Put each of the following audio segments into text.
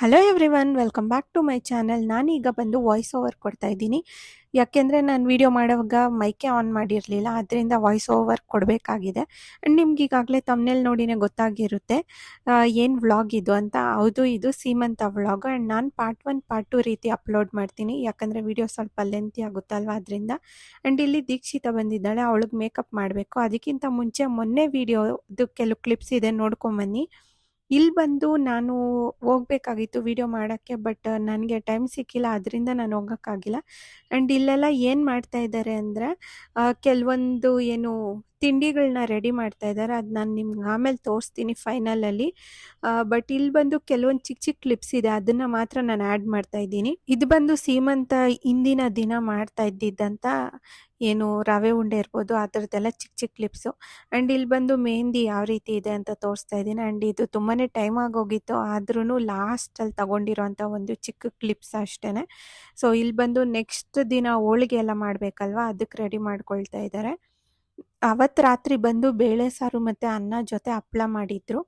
Hello everyone welcome back to my channel ನಾನೀಗ ಬಂದು voice over ಕೊಡ್ತಾ ಇದ್ದೀನಿ. ಯಾಕೆಂದರೆ ನಾನು ವಿಡಿಯೋ ಮಾಡೋವಾಗ ಮೈಕೆ ಆನ್ ಮಾಡಿರಲಿಲ್ಲ ಅದರಿಂದ ವಾಯ್ಸ್ ಓವರ್ ಕೊಡಬೇಕಾಗಿದೆ. ಆ್ಯಂಡ್ ನಿಮ್ಗೆ ಈಗಾಗಲೇ ತಮ್ಮನೇಲಿ ನೋಡಿನೇ ಗೊತ್ತಾಗಿರುತ್ತೆ ಏನು ವ್ಲಾಗ್ ಇದು ಅಂತ. ಹೌದು, ಇದು ಸೀಮಂತ ವ್ಲಾಗ್ ಆ್ಯಂಡ್ ನಾನು ಪಾರ್ಟ್ ಒನ್ ಪಾರ್ಟ್ ಟು ರೀತಿ ಅಪ್ಲೋಡ್ ಮಾಡ್ತೀನಿ. ಯಾಕಂದರೆ ವಿಡಿಯೋ ಸ್ವಲ್ಪ ಲೆಂತಿ ಆಗುತ್ತಲ್ವ ಅದರಿಂದ ಆ್ಯಂಡ್ ಇಲ್ಲಿ ದೀಕ್ಷಿತ ಬಂದಿದ್ದಾಳೆ, ಅವಳಿಗೆ ಮೇಕಪ್ ಮಾಡಬೇಕು. ಅದಕ್ಕಿಂತ ಮುಂಚೆ ಮೊನ್ನೆ ವಿಡಿಯೋದು ಕೆಲವು ಕ್ಲಿಪ್ಸ್ ಇದೆ ನೋಡ್ಕೊಂಬನ್ನಿ ಇಲ್ಲಿ ಬಂದು ನಾನು ಹೋಗ್ಬೇಕಾಗಿತ್ತು ವಿಡಿಯೋ ಮಾಡೋಕ್ಕೆ, ಬಟ್ ನನಗೆ ಟೈಮ್ ಸಿಕ್ಕಿಲ್ಲ ಅದರಿಂದ ನಾನು ಹೋಗೋಕ್ಕಾಗಿಲ್ಲ. ಆ್ಯಂಡ್ ಇಲ್ಲೆಲ್ಲ ಏನು ಮಾಡ್ತಾ ಇದ್ದಾರೆ ಅಂದರೆ ಕೆಲವೊಂದು ಏನು ತಿಂಡಿಗಳನ್ನ ರೆಡಿ ಮಾಡ್ತಾ ಇದ್ದಾರೆ. ಅದು ನಾನು ನಿಮ್ಗೆ ಆಮೇಲೆ ತೋರಿಸ್ತೀನಿ ಫೈನಲಲ್ಲಿ ಬಟ್ ಇಲ್ಲಿ ಬಂದು ಕೆಲವೊಂದು ಚಿಕ್ಕ ಚಿಕ್ಕ ಕ್ಲಿಪ್ಸ್ ಇದೆ. ಅದನ್ನು ಮಾತ್ರ ನಾನು ಆ್ಯಡ್ ಮಾಡ್ತಾ ಇದ್ದೀನಿ. ಇದು ಬಂದು ಸೀಮಂತ ಹಿಂದಿನ ದಿನ ಮಾಡ್ತಾ ಇದ್ದಿದ್ದಂಥ ಏನು ರವೆ ಉಂಡೆ ಇರ್ಬೋದು, ಆ ಥರದ್ದೆಲ್ಲ ಚಿಕ್ಕ ಚಿಕ್ಕ ಕ್ಲಿಪ್ಸು ಆ್ಯಂಡ್ ಇಲ್ಲಿ ಬಂದು ಮೆಹಂದಿ ಯಾವ ರೀತಿ ಇದೆ ಅಂತ ತೋರಿಸ್ತಾ ಇದ್ದೀನಿ. ಆ್ಯಂಡ್ ಇದು ತುಂಬಾ ಟೈಮ್ ಆಗೋಗಿತ್ತು. ಆದ್ರೂ ಲಾಸ್ಟಲ್ಲಿ ತಗೊಂಡಿರೋಂಥ ಒಂದು ಚಿಕ್ಕ ಕ್ಲಿಪ್ಸ್ ಅಷ್ಟೇ ಸೊ ಇಲ್ಲಿ ಬಂದು ನೆಕ್ಸ್ಟ್ ದಿನ ಹೋಳಿಗೆ ಎಲ್ಲ ಮಾಡಬೇಕಲ್ವ? ಅದಕ್ಕೆ ರೆಡಿ ಮಾಡ್ಕೊಳ್ತಾ ಇದ್ದಾರೆ. ಅವತ್ತು ರಾತ್ರಿ ಬಂದು ಬೇಳೆ ಸಾರು ಮತ್ತು ಅನ್ನ ಜೊತೆ ಹಪ್ಳ ಮಾಡಿದ್ರು.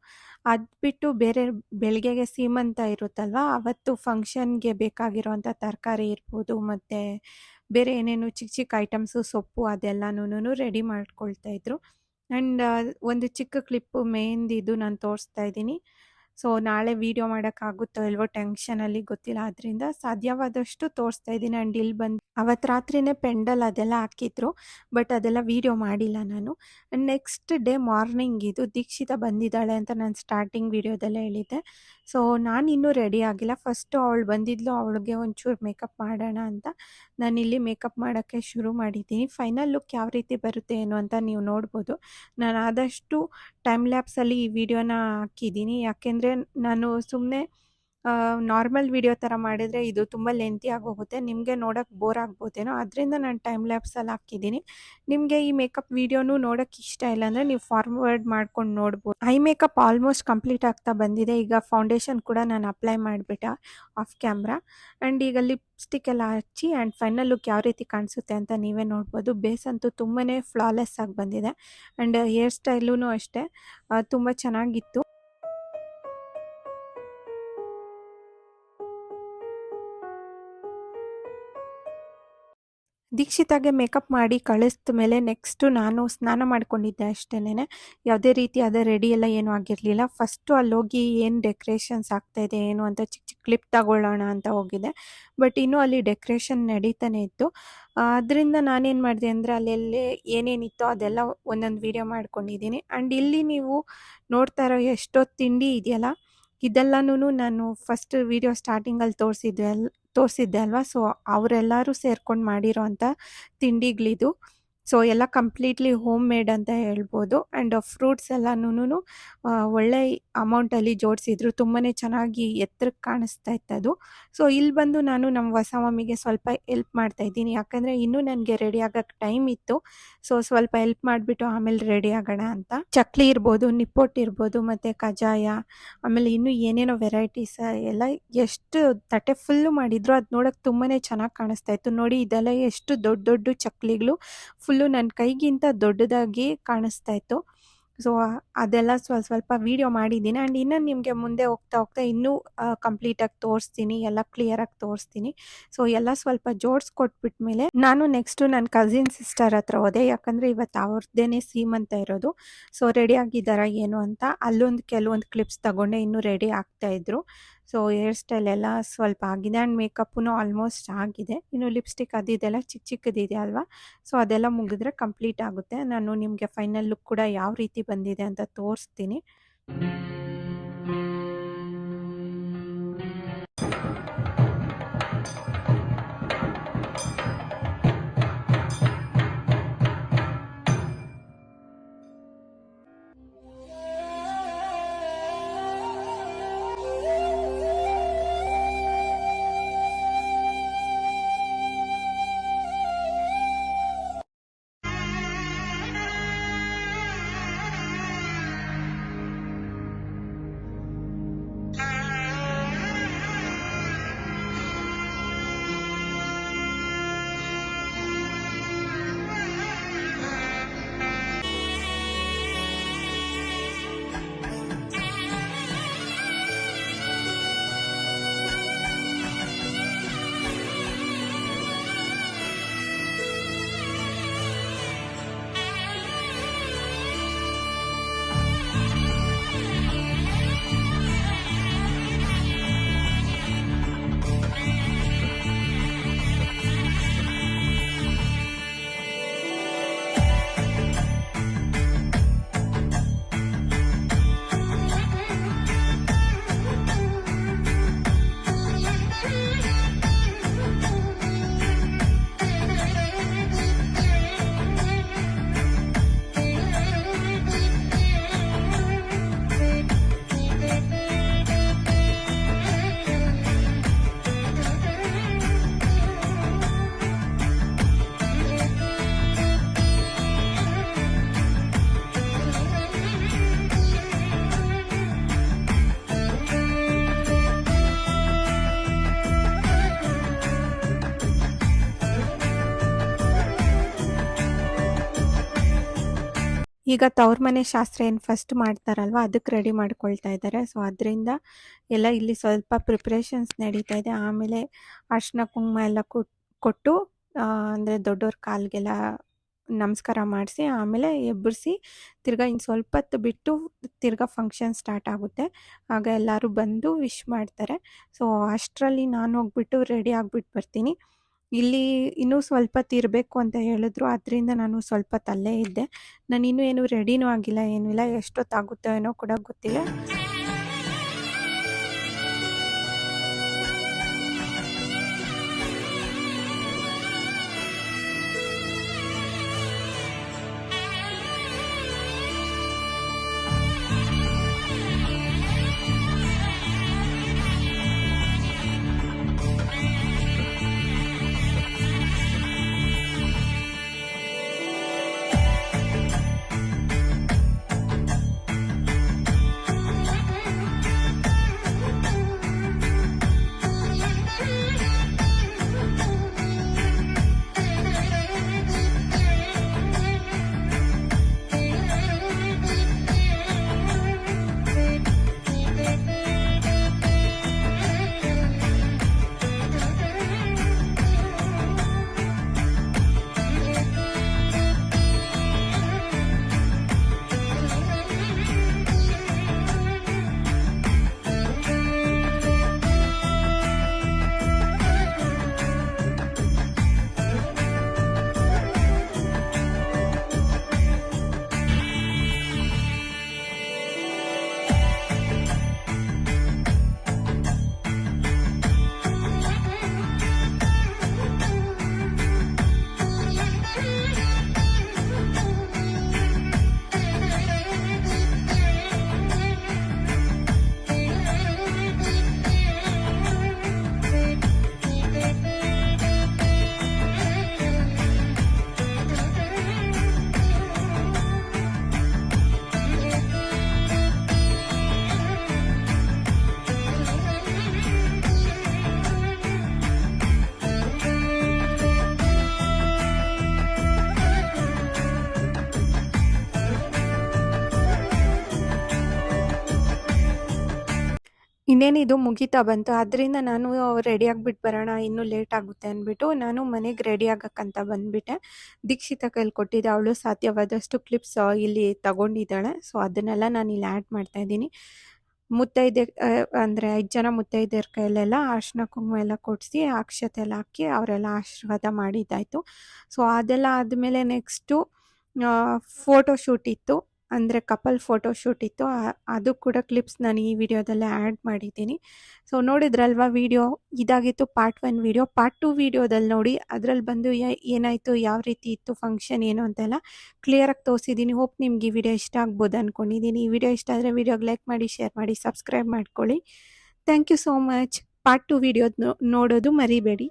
ಅದು ಬಿಟ್ಟು ಬೇರೆ ಬೆಳಗ್ಗೆಗೆ ಸೀಮಂತ ಇರುತ್ತಲ್ವ, ಅವತ್ತು ಫಂಕ್ಷನ್ಗೆ ಬೇಕಾಗಿರೋವಂಥ ತರಕಾರಿ ಇರ್ಬೋದು, ಮತ್ತು ಬೇರೆ ಏನೇನು ಚಿಕ್ಕ ಚಿಕ್ಕ ಐಟಮ್ಸು, ಸೊಪ್ಪು ಅದೆಲ್ಲನೂ ರೆಡಿ ಮಾಡ್ಕೊಳ್ತಾ ಇದ್ರು. ಆ್ಯಂಡ್ ಒಂದು ಚಿಕ್ಕ ಕ್ಲಿಪ್ಪು ಮೆಹಂದಿದು ನಾನು ತೋರಿಸ್ತಾ ಇದ್ದೀನಿ. ಸೊ, ನಾಳೆ ವೀಡಿಯೋ ಮಾಡೋಕ್ಕಾಗುತ್ತೋ ಇಲ್ವೋ ಟೆನ್ಷನಲ್ಲಿ ಗೊತ್ತಿಲ್ಲ. ಆದ್ದರಿಂದ ಸಾಧ್ಯವಾದಷ್ಟು ತೋರಿಸ್ತಾ ಇದ್ದೀನಿ. ಆ್ಯಂಡ್ ಇಲ್ಲಿ ಬಂದು ಅವತ್ತು ರಾತ್ರಿನೇ ಪೆಂಡಲ್ ಅದೆಲ್ಲ ಹಾಕಿದ್ರು, ಬಟ್ ಅದೆಲ್ಲ ವೀಡಿಯೋ ಮಾಡಿಲ್ಲ ನಾನು. ನೆಕ್ಸ್ಟ್ ಡೇ ಮಾರ್ನಿಂಗ್ ಇದು ದೀಕ್ಷಿತ ಬಂದಿದ್ದಾಳೆ ಅಂತ ನಾನು ಸ್ಟಾರ್ಟಿಂಗ್ ವೀಡಿಯೋದಲ್ಲೇ ಹೇಳಿದ್ದೆ. ಸೊ, ನಾನು ಇನ್ನೂ ರೆಡಿ ಆಗಿಲ್ಲ. ಫಸ್ಟು ಅವಳು ಬಂದಿದ್ಲು, ಅವಳಿಗೆ ಒಂಚೂರು ಮೇಕಪ್ ಮಾಡೋಣ ಅಂತ. ನಾನಿಲ್ಲಿ ಮೇಕಪ್ ಮಾಡೋಕ್ಕೆ ಶುರು ಮಾಡಿದ್ದೀನಿ. ಫೈನಲ್ ಲುಕ್ ಯಾವ ರೀತಿ ಬರುತ್ತೆ ಏನು ಅಂತ ನೀವು ನೋಡ್ಬೋದು. ನಾನು ಆದಷ್ಟು ಟೈಮ್ ಲ್ಯಾಪ್ಸಲ್ಲಿ ಈ ವಿಡಿಯೋನ ಹಾಕಿದ್ದೀನಿ. ಯಾಕೆಂದರೆ ನಾನು ಸುಮ್ಮನೆ ನಾರ್ಮಲ್ ವಿಡಿಯೋ ಥರ ಮಾಡಿದರೆ ಇದು ತುಂಬ ಲೆಂತಿ ಆಗೋಗುತ್ತೆ. ನಿಮಗೆ ನೋಡೋಕ್ಕೆ ಬೋರ್ ಆಗ್ಬೋದೇನೋ. ಅದರಿಂದ ನಾನು ಟೈಮ್ ಲ್ಯಾಪ್ಸಲ್ಲಿ ಹಾಕಿದ್ದೀನಿ. ನಿಮಗೆ ಈ ಮೇಕಪ್ ವಿಡಿಯೋನು ನೋಡೋಕ್ಕೆ ಇಷ್ಟ ಇಲ್ಲ ಅಂದರೆ ನೀವು ಫಾರ್ವರ್ಡ್ ಮಾಡ್ಕೊಂಡು ನೋಡ್ಬೋದು. ಐ ಮೇಕಪ್ ಆಲ್ಮೋಸ್ಟ್ ಕಂಪ್ಲೀಟ್ ಆಗ್ತಾ ಬಂದಿದೆ. ಈಗ ಫೌಂಡೇಶನ್ ಕೂಡ ನಾನು ಅಪ್ಲೈ ಮಾಡಿಬಿಟ್ಟೆ ಆಫ್ ಕ್ಯಾಮ್ರಾ ಆ್ಯಂಡ್ ಈಗ ಲಿಪ್ಸ್ಟಿಕ್ ಎಲ್ಲ ಹಚ್ಚಿ ಆ್ಯಂಡ್ ಫೈನಲ್ ಲುಕ್ ಯಾವ ರೀತಿ ಕಾಣಿಸುತ್ತೆ ಅಂತ ನೀವೇ ನೋಡ್ಬೋದು. ಬೇಸ್ ಅಂತೂ ತುಂಬಾ ಫ್ಲಾಲೆಸ್ ಆಗಿ ಬಂದಿದೆ. ಆ್ಯಂಡ್ ಹೇರ್ ಸ್ಟೈಲೂ ಅಷ್ಟೇ. ತುಂಬ ಚೆನ್ನಾಗಿತ್ತು. ದೀಕ್ಷಿತಾಗೆ ಮೇಕಪ್ ಮಾಡಿ ಕಳಿಸಿದ ಮೇಲೆ ನೆಕ್ಸ್ಟು ನಾನು ಸ್ನಾನ ಮಾಡ್ಕೊಂಡಿದ್ದೆ ಅಷ್ಟೇನೆ ಯಾವುದೇ ರೀತಿಯಾದ ರೆಡಿ ಎಲ್ಲ ಏನೂ ಆಗಿರಲಿಲ್ಲ. ಫಸ್ಟು ಅಲ್ಲಿ ಹೋಗಿ ಏನು ಡೆಕೋರೇಷನ್ಸ್ ಆಗ್ತಾಯಿದೆ ಏನು ಅಂತ ಚಿಕ್ಕ ಚಿಕ್ಕ ಕ್ಲಿಪ್ ತಗೊಳ್ಳೋಣ ಅಂತ ಹೋಗಿದ್ದೆ. ಬಟ್ ಇನ್ನೂ ಅಲ್ಲಿ ಡೆಕೋರೇಷನ್ ನಡೀತಾನೆ ಇತ್ತು. ಅದರಿಂದ ನಾನೇನು ಮಾಡಿದೆ ಅಂದರೆ ಅಲ್ಲೆಲ್ಲೇ ಏನೇನಿತ್ತೋ ಅದೆಲ್ಲ ಒಂದೊಂದು ವೀಡಿಯೋ ಮಾಡ್ಕೊಂಡಿದ್ದೀನಿ. ಆ್ಯಂಡ್ ಇಲ್ಲಿ ನೀವು ನೋಡ್ತಾ ಇರೋ ಎಷ್ಟೋ ತಿಂಡಿ ಇದೆಯಲ್ಲ ಇದೆಲ್ಲನೂ ನಾನು ಫಸ್ಟ್ ವೀಡಿಯೋ ಸ್ಟಾರ್ಟಿಂಗಲ್ಲಿ ತೋರಿಸಿದ್ದೆ ತೋರಿಸಿದ್ದೆ ಅಲ್ವಾ? ಸೊ ಅವರೆಲ್ಲರೂ ಸೇರ್ಕೊಂಡು ಮಾಡಿರೋ ಅಂಥ ತಿಂಡಿಗಳಿದು ಸೊ, ಎಲ್ಲ ಕಂಪ್ಲೀಟ್ಲಿ ಹೋಮ್ ಮೇಡ್ ಅಂತ ಹೇಳ್ಬೋದು. ಆ್ಯಂಡ್ ಫ್ರೂಟ್ಸ್ ಎಲ್ಲನೂ ಒಳ್ಳೆ ಅಮೌಂಟಲ್ಲಿ ಜೋಡಿಸಿದ್ರು. ತುಂಬಾ ಚೆನ್ನಾಗಿ ಎತ್ತರಕ್ಕೆ ಕಾಣಿಸ್ತಾ ಇತ್ತದು. ಸೊ ಇಲ್ಲಿ ಬಂದು ನಾನು ನಮ್ಮ ಹೊಸ ಮಮ್ಮಿಗೆ ಸ್ವಲ್ಪ ಎಲ್ಪ್ ಮಾಡ್ತಾ ಇದ್ದೀನಿ. ಯಾಕಂದರೆ ಇನ್ನೂ ನನಗೆ ರೆಡಿ ಆಗೋಕ್ಕೆ ಟೈಮ್ ಇತ್ತು. ಸೊ, ಸ್ವಲ್ಪ ಹೆಲ್ಪ್ ಮಾಡಿಬಿಟ್ಟು ಆಮೇಲೆ ರೆಡಿ ಆಗೋಣ ಅಂತ. ಚಕ್ಲಿ ಇರ್ಬೋದು ನಿಪ್ಪೊಟ್ಟು ಇರ್ಬೋದು, ಮತ್ತು ಕಜಾಯ ಆಮೇಲೆ ಇನ್ನೂ ಏನೇನೋ ವೆರೈಟೀಸ್ ಎಲ್ಲ ಎಷ್ಟು ತಟ್ಟೆ ಫುಲ್ಲು ಮಾಡಿದ್ರು. ಅದು ನೋಡೋಕ್ಕೆ ತುಂಬಾ ಚೆನ್ನಾಗಿ ಕಾಣಿಸ್ತಾ ಇತ್ತು. ನೋಡಿ, ಇದೆಲ್ಲ ಎಷ್ಟು ದೊಡ್ಡ ದೊಡ್ಡ ಚಕ್ಲಿಗಳು. ಫುಲ್ಲು ನನ್ನ ಕೈಗಿಂತ ದೊಡ್ಡದಾಗಿ ಕಾಣಿಸ್ತಾ ಇತ್ತು. ಸೊ, ಅದೆಲ್ಲ ಸ್ವಲ್ಪ ಸ್ವಲ್ಪ ವೀಡಿಯೋ ಮಾಡಿದ್ದೀನಿ. ಆ್ಯಂಡ್ ಇನ್ನೂ ನಿಮಗೆ ಮುಂದೆ ಹೋಗ್ತಾ ಹೋಗ್ತಾ ಇನ್ನೂ ಕಂಪ್ಲೀಟಾಗಿ ತೋರಿಸ್ತೀನಿ. ಎಲ್ಲ ಕ್ಲಿಯರಾಗಿ ತೋರಿಸ್ತೀನಿ. ಸೊ, ಎಲ್ಲ ಸ್ವಲ್ಪ ಜೋಡಿಸ್ಕೊಟ್ಬಿಟ್ಮೇಲೆ ನಾನು ನೆಕ್ಸ್ಟು ನನ್ನ ಕಸಿನ್ ಸಿಸ್ಟರ್ ಹತ್ರ ಹೋದೆ. ಯಾಕಂದರೆ ಇವತ್ತು ಅವ್ರದ್ದೇನೆ ಅಂತ ಇರೋದು. ಸೊ ರೆಡಿ ಆಗಿದ್ದಾರಾ ಏನು ಅಂತ ಅಲ್ಲೊಂದು, ಕೆಲವೊಂದು ಕ್ಲಿಪ್ಸ್ ತಗೊಂಡೆ. ಇನ್ನೂ ರೆಡಿ ಆಗ್ತಾಯಿದ್ರು ಸೊ ಹೇರ್ ಸ್ಟೈಲ್ ಎಲ್ಲ ಸ್ವಲ್ಪ ಆಗಿದೆ ಆ್ಯಂಡ್ ಮೇಕಪ್ನು ಆಲ್ಮೋಸ್ಟ್ ಆಗಿದೆ. ಇನ್ನು ಲಿಪ್ಸ್ಟಿಕ್ ಅದಿದೆಲ್ಲ ಚಿಕ್ಕ ಚಿಕ್ಕದಿದೆ ಅಲ್ವಾ? ಸೊ ಅದೆಲ್ಲ ಮುಗಿದ್ರೆ ಕಂಪ್ಲೀಟ್ ಆಗುತ್ತೆ. ನಾನು ನಿಮಗೆ ಫೈನಲ್ ಲುಕ್ ಕೂಡ ಯಾವ ರೀತಿ ಬಂದಿದೆ ಅಂತ ತೋರಿಸ್ತೀನಿ. ಈಗ ತವ್ರ ಮನೆ ಶಾಸ್ತ್ರ ಏನು ಫಸ್ಟ್ ಮಾಡ್ತಾರಲ್ವ ಅದಕ್ಕೆ ರೆಡಿ ಮಾಡ್ಕೊಳ್ತಾ ಇದ್ದಾರೆ ಸೊ ಅದರಿಂದ ಎಲ್ಲ ಇಲ್ಲಿ ಸ್ವಲ್ಪ ಪ್ರಿಪ್ರೇಷನ್ಸ್ ನಡೀತಾ ಇದೆ. ಆಮೇಲೆ ಅರ್ಶಿನ ಕುಂಕುಮ ಎಲ್ಲ ಕೊಟ್, ಕೊಟ್ಟು ಅಂದರೆ ದೊಡ್ಡವ್ರ ಕಾಲಿಗೆಲ್ಲ ನಮಸ್ಕಾರ ಮಾಡಿಸಿ, ಆಮೇಲೆ ಎಬ್ಬರಿಸಿ ತಿರ್ಗಾ ಇನ್ನು ಸ್ವಲ್ಪ ಹೊತ್ತು ಬಿಟ್ಟು ತಿರ್ಗಾ ಫಂಕ್ಷನ್ ಸ್ಟಾರ್ಟ್ ಆಗುತ್ತೆ. ಆಗ ಎಲ್ಲರೂ ಬಂದು ವಿಶ್ ಮಾಡ್ತಾರೆ. ಸೊ ಅಷ್ಟರಲ್ಲಿ ನಾನು ಹೋಗ್ಬಿಟ್ಟು ರೆಡಿ ಆಗಿಬಿಟ್ಟು ಬರ್ತೀನಿ. ಇಲ್ಲಿ ಇನ್ನೂ ಸ್ವಲ್ಪ ತಿರ್ಬೇಕು ಅಂತ ಹೇಳಿದ್ರು. ಅದರಿಂದ ನಾನು ಸ್ವಲ್ಪ ತಲ್ಲೇ ಇದ್ದೆ. ನಾನು ಇನ್ನೂ ಏನು ರೆಡಿನೂ ಆಗಿಲ್ಲ ಏನೂ ಇಲ್ಲ ಎಷ್ಟೊತ್ತಾಗುತ್ತೋ ಏನೋ ಕೂಡ ಗೊತ್ತಿಲ್ಲ. ಇನ್ನೇನಿದು ಮುಗೀತಾ ಬಂತು ಅದರಿಂದ ನಾನು ರೆಡಿ ಆಗಿಬಿಟ್ಟು ಬರೋಣ, ಇನ್ನೂ ಲೇಟ್ ಆಗುತ್ತೆ ಅಂದ್ಬಿಟ್ಟು ನಾನು ಮನೆಗೆ ರೆಡಿ ಆಗೋಕ್ಕಂತ ಬಂದುಬಿಟ್ಟೆ. ದೀಕ್ಷಿತ ಕೈಲಿ ಕೊಟ್ಟಿದ್ದೆ ಅವಳು ಸಾಧ್ಯವಾದಷ್ಟು ಕ್ಲಿಪ್ಸ್ ಇಲ್ಲಿ ತಗೊಂಡಿದ್ದಾಳೆ ಸೊ ಅದನ್ನೆಲ್ಲ ನಾನು ಇಲ್ಲಿ ಆ್ಯಡ್ ಮಾಡ್ತಾ ಇದ್ದೀನಿ. ಮುತ್ತೈದೆ ಅಂದರೆ ಐದು ಜನ ಮುತ್ತೈದೆಯರ ಕೈಲೆಲ್ಲ ಅರ್ಶಿನ ಕುಂಕುಮ ಎಲ್ಲ ಕೊಡಿಸಿ ಅಕ್ಷತೆ ಎಲ್ಲ ಹಾಕಿ ಅವರೆಲ್ಲ ಆಶೀರ್ವಾದ ಮಾಡಿದ್ದಾಯಿತು. ಸೊ ಅದೆಲ್ಲ ಆದಮೇಲೆ ನೆಕ್ಸ್ಟು ಫೋಟೋ ಶೂಟ್ ಇತ್ತು. ಅಂದರೆ ಕಪಲ್ ಫೋಟೋ ಶೂಟ್ ಇತ್ತು. ಅದು ಕೂಡ ಕ್ಲಿಪ್ಸ್ ನಾನು ಈ ವಿಡಿಯೋದಲ್ಲಿ ಆ್ಯಡ್ ಮಾಡಿದ್ದೀನಿ. ಸೊ, ನೋಡಿದ್ರಲ್ವ ವಿಡಿಯೋ? ಇದಾಗಿತ್ತು part one video. Part two ವಿಡಿಯೋದಲ್ಲಿ ನೋಡಿ, ಅದರಲ್ಲಿ ಬಂದು ಏನಾಯಿತು, ಯಾವ ರೀತಿ ಇತ್ತು, ಫಂಕ್ಷನ್ ಏನು ಅಂತೆಲ್ಲ ಕ್ಲಿಯರಾಗಿ ತೋರಿಸಿದ್ದೀನಿ. ಹೋಪ್ ನಿಮ್ಗೆ ಈ ವಿಡಿಯೋ ಇಷ್ಟ ಆಗ್ಬೋದು ಅಂದ್ಕೊಂಡಿದ್ದೀನಿ ಈ ವಿಡಿಯೋ ಇಷ್ಟ ಆದರೆ ವಿಡಿಯೋಗೆ ಲೈಕ್ ಮಾಡಿ, ಶೇರ್ ಮಾಡಿ, ಸಬ್ಸ್ಕ್ರೈಬ್ ಮಾಡ್ಕೊಳ್ಳಿ. Thank you so much. Part two video ನೋಡೋದು ಮರಿಬೇಡಿ.